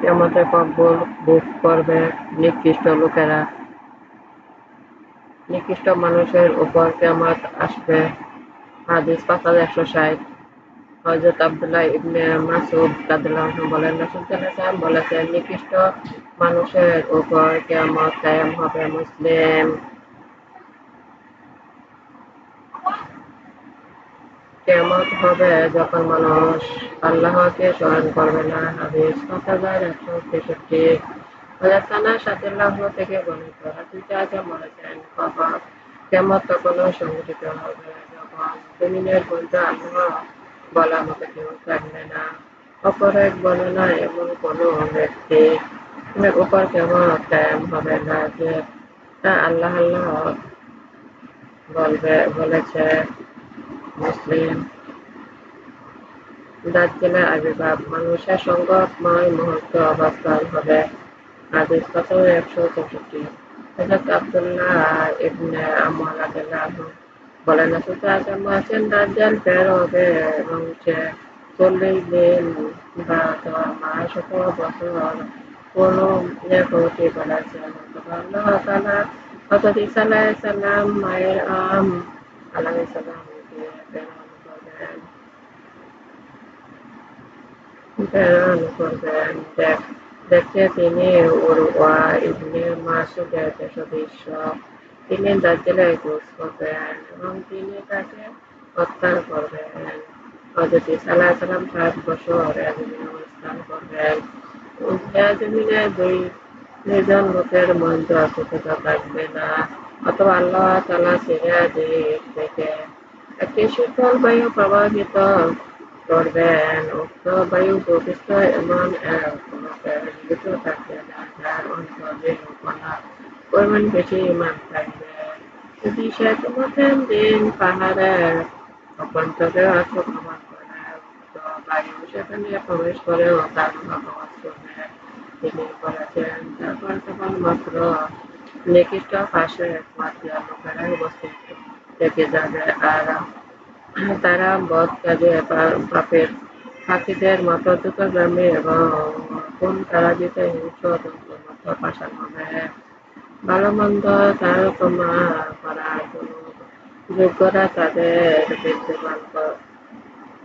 কেমতে কব্বল ভোগ করবে নিকৃষ্ট লোকেরা। নিকৃষ্ট মানুষের উপর কেমত আসবে? হাদিস পাঁচ হাজার একশো ষাট। হজরত আবদুল্লাহ ইবনে মাসুদ কাদুল্লাহ বলেন, রাসুল বলেছেন, নিকৃষ্ট মানুষের উপর কেমত কায়েম হবে মুসলিম। কেমত হবে যখন মানুষ আল্লাহকে স্মরণ করবে না। হাদিস পাঁচ হাজার একশো তেষট্টি। হাজার সাতিল্লাহ থেকে বর্ণিত হাদিসে আজম বলেছেন কেমত তখনও সংগঠিত হবে। যখন জমিনের মধ্যে আল্লাহ বলা মতো কেউ থাকবে না। অপর এক বর্ণনা এমন কোন ব্যক্তি উপর কেমন কায়েম হবে না যে আল্লাহ আল্লাহ বলবে, বলেছে। মুসলিম। দাজ্জালের আবির্ভাব, মানুষের সংকটময় মুহূর্ত অবস্থান হবে। হাদিস কত একশো চৌষট্টি। আব্দুল্লাহ ইবনে বলেন আছেন বের হবে এবং সে চল্লিশ দিন বা মাস শত বছর কোন বলেছেন আল্লাহ আলাইহিস সালাম, মায়ের আম সালামকে প্রেরণ করবেন প্রেরণ করবেন দেখতে তিনি উরওয়া ইবনে মাসুদের সদৃশ্য তিনি দাজ্জালের খোঁজ করবেন এবং তিনি তাকে হত্যা করবেন হযরত ঈসা আলাইহিস সালাম সাত বছর জমিনে অবস্থান করবেন জমিনে দুই দুইজন লোকের মধ্যে অসুস্থতা থাকবে না অথবা আল্লাহ তালা ছেড়ে দিক থেকে একটি শীতল বায়ু প্রবাহিত যার অন্তরে কণা পরিমাণ বেশি ইমান থাকবে যদি সে দিন পাহাড়ের অভ্যন্তরে আক্রমণ করে বায়ু সেখানে প্রবেশ করেও তার বসবাস করবে তিনি বলেছেন তারপর কেবলমাত্র নিকৃষ্ট পাশে একমাত্র লোকেরাই উপস্থিত থেকে যাবে আর তারা বধ কাজে পাপের মতো দ্রুতগামী এবং তারাজিতে হিংস্র মতো পাশান হবে ভালো মন্দ তারতমা কোন যোগ্যরা তাদের বিদ্যমান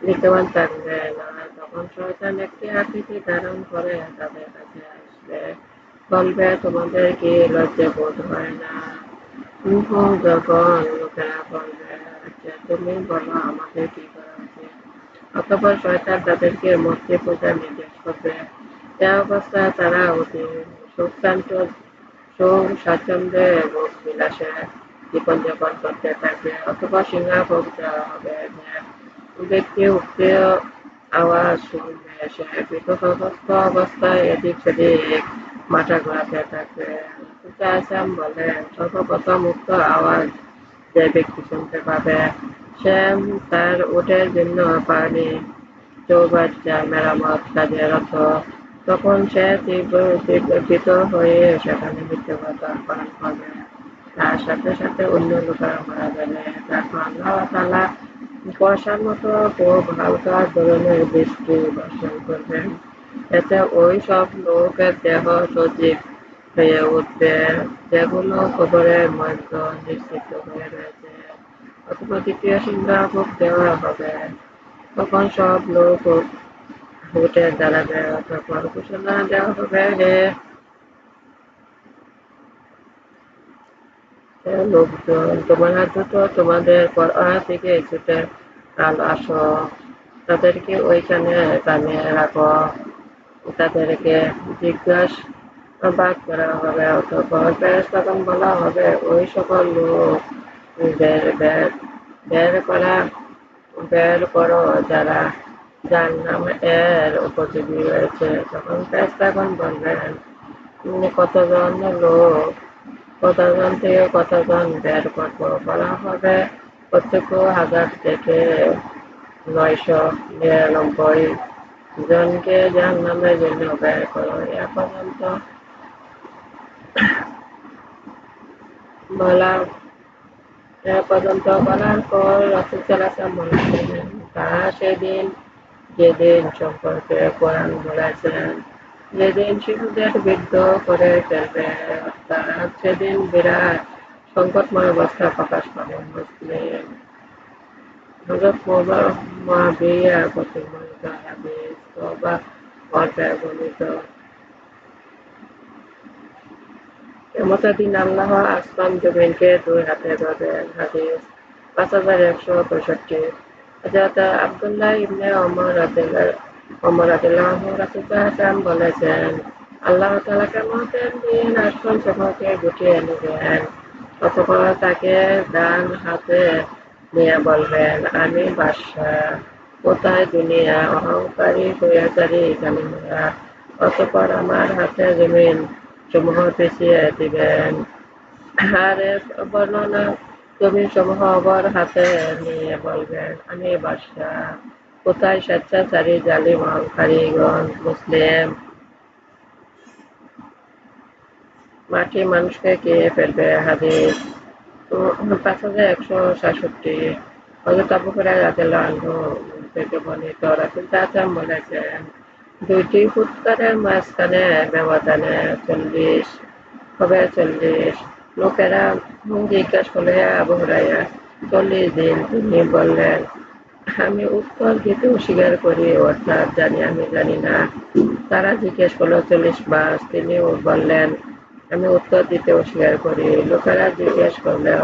বিদ্যমান থাকবে না। তখন শয়তান একটি আকৃতি ধারণ করে তাদের কাছে আসবে। বলবে, তোমাদের কি লজ্জা বোধ হয় না? যখন লোকেরা বলবে বলো আমাদের কি করা উচিত? শয়তান তাদেরকে নির্দেশ করবে। এ অবস্থায় তারা অতি সুখান্ত সুখ, স্বাচ্ছন্দ্যে ভোগ বিলাসে জীবনযাপন করতে থাকবে। অথবা দেওয়া হবে। ব্যক্তি উক্ত আওয়াজ শুনবে সে। বিপদগ্রস্ত অবস্থায় এদিক সেদিক মাথা ঘোরাতে থাকবে। বলেন, সর্বপ্রথম উক্ত আওয়াজ যে ব্যক্তি শুনতে পাবে, সে তার উঠের জন্য পানি চৌবাচ্চা মেরামত কাজে রত তখন সে তীব্র হয়ে সেখানে মৃত্যুবরণ পালন করবে। তার সাথে সাথে অন্য লোকেরা মারা যাবে। তারপর আল্লাহ তালা কুয়াশার মতো খুব হালকা ধরনের বৃষ্টি বর্ষণ করবেন। এতে ওই সব লোকের দেহ সজীব হয়ে উঠবে যেগুলো কবরের মধ্যে নিশ্চিত হয়ে রয়েছে। অথবা দ্বিতীয় সিংহাভোগ দেওয়া হবে। তখন সব লোক উঠে দাঁড়াবে অথবা ঘোষণা দেওয়া হবে। হে লোকজন, তোমরা দ্রুত তোমাদের পড়া থেকে ছুটে কাল আসো। তাদেরকে ওইখানে টানিয়ে রাখো। তাদেরকে জিজ্ঞাসাবাদ করা হবে অথবা তখন বলা হবে, ওই সকল লোক বের বের করা, বের করো যারা যার নাম এর উপযোগী রয়েছে। তখন তখন বলবেন কতজন লোক, কতজন থেকে কতজন বের করব? বলা হবে, প্রত্যেক হাজার থেকে নয়শো নিরানব্বই জনকে যার নামের জন্য ব্যয় করো। এ পর্যন্ত বলা পর্যন্ত বলার পর রসুল সাল্লাম বলেছিলেন তারা সেদিন যেদিন সম্পর্কে কোরআন বলেছেন, যেদিন শিশুদের বৃদ্ধ করে ফেলবে, তারা সেদিন বিরাট সংকটময় অবস্থা প্রকাশ পাবে। মুসলিম হজরত কর্তৃক বর্ণিত হাদিস বর্ণিত কেমতের দিন আল্লাহ আসমান জমিনকে দুই হাতে ধরবেন হাদিস, পাঁচ হাজার একশো পঁয়ষট্টি। হজরত আবদুল্লাহ ইবনে অমর অমর রাসুল বলেছেন, আল্লাহ তালা কেমতের দিন আসমান সমূহকে গুটিয়ে নেবেন, অতপর তাকে ডান হাতে নিয়ে বলবেন, আমি বাদশাহ, কোথায় দুনিয়া, অহংকারী হইয়াচারী জামিনা অতপর আমার হাতে জমিন সমূহ পেছিয়ে দিবেন আর বর্ণনা জমিন সমূহ অবর হাতে নিয়ে বলবেন। আমি বাদশাহ কোথায় স্বেচ্ছাচারী জালিম অহংকারীগণ মুসলিম মাটি মানুষকে কে ফেলবে হাদিস পাঁচ হাজার একশো সাতষট্টি। হজরত আবু হুরায়রা থেকে বর্ণিত রাসুল চাচাম বলেছেন দুইটি ফুৎকারের মাঝখানে ব্যবধানে চল্লিশ, হবে চল্লিশ। লোকেরা জিজ্ঞাসা করলে, আবু হুরাইয়া চল্লিশ দিন তিনি বললেন, আমি উত্তর দিতে অস্বীকার করি, অর্থাৎ জানি, আমি জানি না। তারা জিজ্ঞেস করল, চল্লিশ মাস? তিনি বললেন, আমি উত্তর দিতে অস্বীকার করি। লোকেরা জিজ্ঞেস করলেও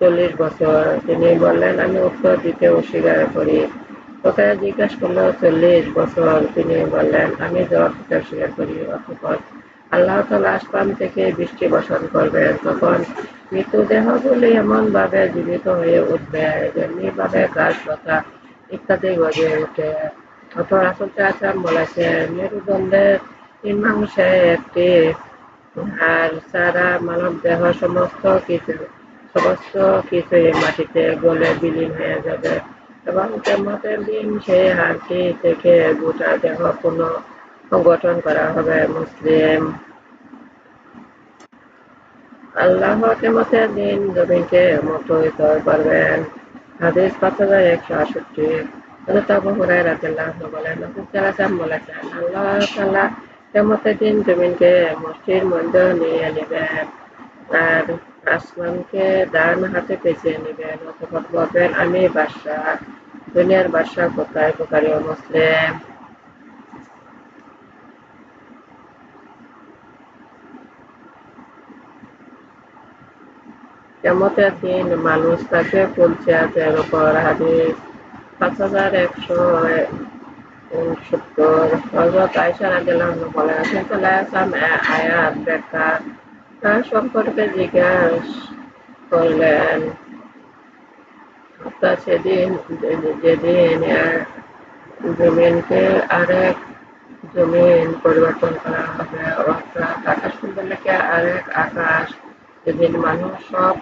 চল্লিশ বছর? তিনি বললেন, আমি উত্তর দিতে অস্বীকার করি। লোকেরা জিজ্ঞেস করল, চল্লিশ বছর তিনি বললেন, আমি জবাব দিতে অস্বীকার করি, অতপর আল্লাহ তালা আসমান থেকে বৃষ্টি বর্ষণ করবেন। তখন মৃতদেহগুলি এমন ভাবে জীবিত হয়ে উঠবে যেমনি ভাবে গাছ লতা ইত্যাদি গজে উঠে। অথবা রাসুল চাচাম বলেছেন মেরুদণ্ডের নিম্নাংশে একটি আর সারা মানব দেহ সমস্ত কিছু, সমস্ত কিছুই মাটিতে গলে বিলীন হয়ে যাবে। এবং কেমতের দিন সেই হাড়টি থেকে গোটা দেহ পুনঃ গঠন করা হবে মুসলিম আল্লাহ কেমতের দিন জমিনকে মতোই তয় করবেন হাদিস পাঁচ হাজার একশো আষট্টি বলেন আল্লাহ কেমতের দিন জমিনকে মসজিদ মধ্যে নিয়ে নেবেন আর আসমানকে ডান হাতে পেঁচিয়ে নেবেন অথবা বলবেন, আমি বাদশাহ দুনিয়ার বাদশাহ কোথায় বোকারি মুসলিম? কেমতের দিন মানুষ তাকে ফুলছে উপর হাদিস। পাঁচ হাজার একশো সত্তর হজরত আয়সা রাদিয়াল্লাহু বলেন আয়াত ব্যাখ্যা তার সম্পর্কে জিজ্ঞাস করলেন অর্থাৎ সেদিন যেদিন জমিনকে আরেক জমিন পরিবর্তন করা হবে, অর্থাৎ আকাশ মন্ডলকে আরেক আকাশ, যেদিন মানুষ সব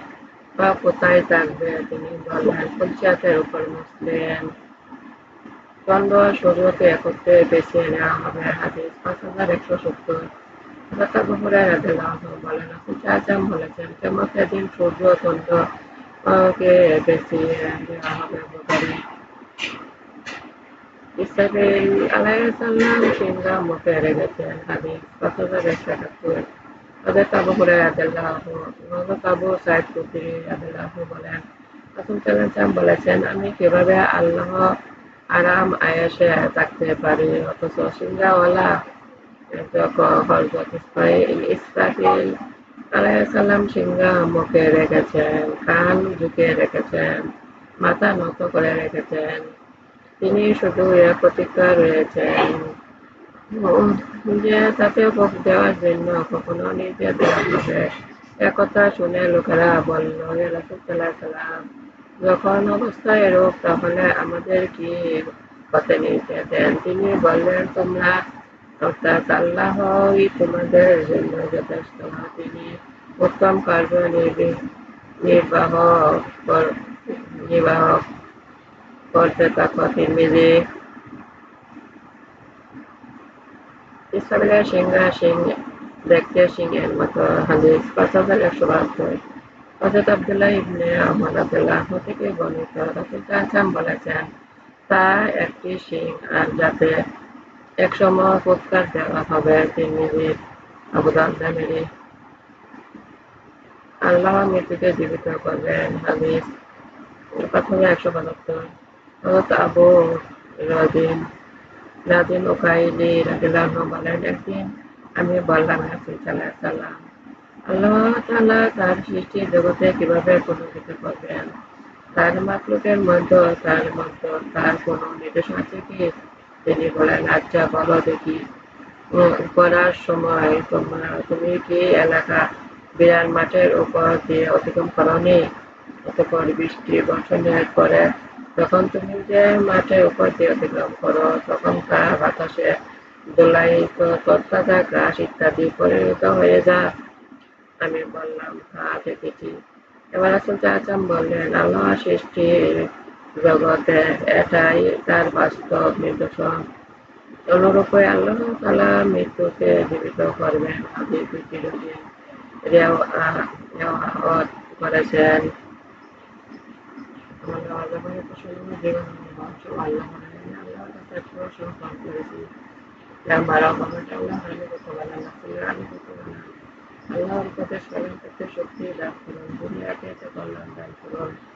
বা কোথায় থাকবে, তিনি বললেন পঞ্চায়েতের উপর মুসলিম চন্দ্র সূর্যকে একত্রে বেছে নেওয়া হবে। হাদিস পাঁচ হাজার একশো সত্তর। হুরায়রা রাদিয়াল্লাহু বলেন রাসূল সাল্লাল্লাহু বলেছেন দেওয়া হবে মুখে আবু হুরায়রা রাদিয়াল্লাহু রাদিয়াল্লাহু বলেন বলেছেন আমি কীভাবে আল্লাহ আরাম আয়েশে থাকতে পারি অথচ সিংহাওয়ালা মাথা নত করে রেখেছেন। তিনি শুধু এর রয়েছেন। যে তাতে ভোগ দেওয়ার জন্য কখনো নিজে দেওয়া হবে। একথা শুনে লোকেরা বলল যখন অবস্থা এরূপ, তাহলে আমাদের কি হতে নিতে দেন তিনি বললেন, তোমরা অর্থাৎ আল্লাহই তোমাদের জন্য তিনি উত্তম কার্য নির্বাহ নির্বাহ করতে ইসরায়েলের সিংহা সিং দেখতে সিংহের মতো হাদিস পাঁচ হাজার একশো বাহাত্তর। আব্দুল্লাহ ইবনে রাদিয়াল্লাহু আনহু থেকে বলেছেন, তা একটি সিং আর যাতে একসময় ফুৎকার দেওয়া হবে তিরমিজি আবু দাউদ আল্লাহ মৃত্যুকে জীবিত করবেন হাদিস প্রথমে একশো বাহাত্তর। হযরত আবু রাদিন রাদিন ওকাইলি রাদিয়াল্লাহু বলেন, একদিন আমি বললাম সাল্লাল্লাহু সাল্লাম, আল্লাহ তাআলা তার সৃষ্টি জগতে কীভাবে পুনর্জিত করবেন? তার মাকলুকের মধ্যে, তার মধ্যে তার কোনো নির্দেশ আছে কি? তিনি বলেন আচ্ছা বলো দেখি। করার সময় তোমরা তুমি কি এলাকা বিরাট মাঠের উপর দিয়ে অতিক্রম করনি? অতঃপর বৃষ্টি বর্ষণের পরে যখন তুমি যে মাঠের উপর দিয়ে অতিক্রম করো তখন তা বাতাসে দোলায়িত তরতাজা ঘাস ইত্যাদি পরিণত হয়ে যায় আমি বললাম হ্যাঁ দেখেছি। এবার আসল চাচাম বললেন, আল্লাহ সৃষ্টির জগতে এটাই তার বাস্তব নিদর্শন। অনুরূপে আল্লাহ তালা মৃত্যুকে জীবিত করবেন। আদি চিরদিন রেওয়াত করেছেন। আল্লাহ আল্লাহ করুন।